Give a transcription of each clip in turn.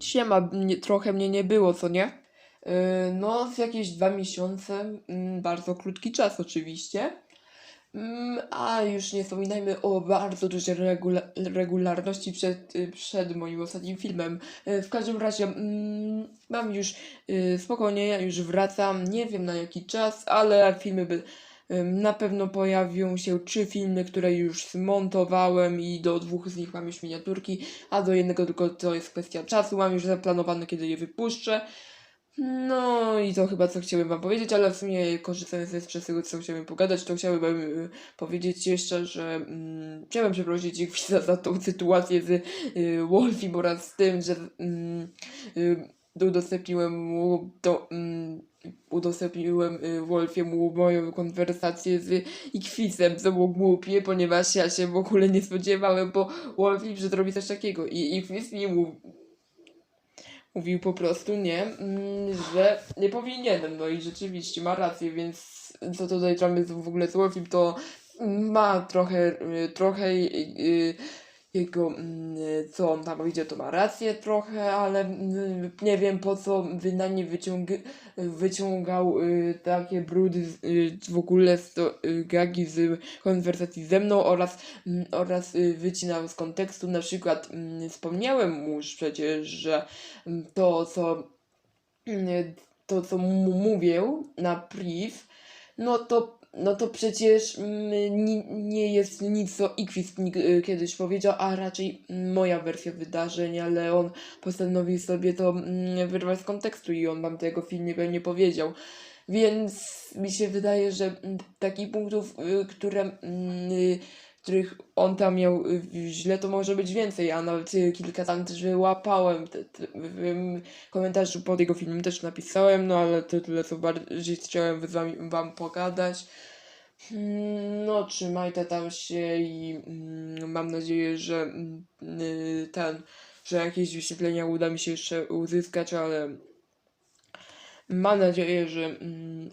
Siema, nie, trochę mnie nie było, co nie? Yy, no, z jakieś dwa miesiące, mm, bardzo krótki czas oczywiście. Mm, a już nie wspominajmy o bardzo dużej regula regularności przed, y, przed moim ostatnim filmem. Y, w każdym razie mm, mam już y, spokojnie, ja już wracam, nie wiem na jaki czas, ale filmy by, na pewno pojawią się trzy filmy, które już zmontowałem i do dwóch z nich mam już miniaturki, a do jednego tylko to jest kwestia czasu, mam już zaplanowane kiedy je wypuszczę. No i to chyba co chciałem wam powiedzieć, ale w sumie korzystając z tego, co chciałem pogadać, to chciałbym y, powiedzieć jeszcze, że mm, chciałem przeprosić ich za, za tą sytuację z y, Wolfim oraz z tym, że mm, y, udostępniłem mu to, mm, udostępniłem y, Wolfiemu moją konwersację z Ikwizem, co było głupie, ponieważ ja się w ogóle nie spodziewałem, bo Wolfi zrobi coś takiego i Ikwiz mi mówi mówił po prostu nie, mm, że nie powinienem, no i rzeczywiście ma rację, więc co tutaj mamy w ogóle z Wolfim, to ma trochę, y, trochę y, jego, mm, co on tam idzie, to ma rację trochę, ale mm, nie wiem po co na nie wyciąg wyciągał y, takie brudy y, w ogóle z y, gagi z konwersacji ze mną oraz, mm, oraz wycinał z kontekstu, na przykład wspomniałem już przecież, że to co to co mu mówię na priv, no to no to przecież mm, ni, nie jest nic, co nig- y, kiedyś powiedział, a raczej moja wersja wydarzeń, ale on postanowił sobie to mm, wyrwać z kontekstu i on wam tego w filmie powiedział. Więc mi się wydaje, że mm, takich punktów, y, które, których on tam miał y, źle, to może być więcej, a nawet y, kilka tam też wyłapałem. W komentarzu pod jego filmem też napisałem, no ale to tyle, co bardziej chciałem z wami, wam pogadać. Mm, No, trzymajcie tam się i mm, mam nadzieję, że mm, y, ten, że jakieś wyświetlenia uda mi się jeszcze uzyskać, ale mam nadzieję, że, mm,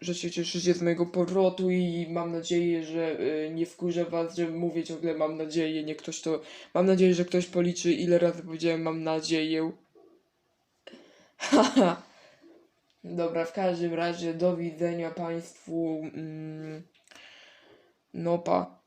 że się cieszycie z mojego powrotu i mam nadzieję, że y, nie wkurzę was, że mówię ciągle mam nadzieję, nie ktoś to, mam nadzieję, że ktoś policzy ile razy powiedziałem mam nadzieję. Haha. Dobra, w każdym razie do widzenia Państwu. Mm, no pa.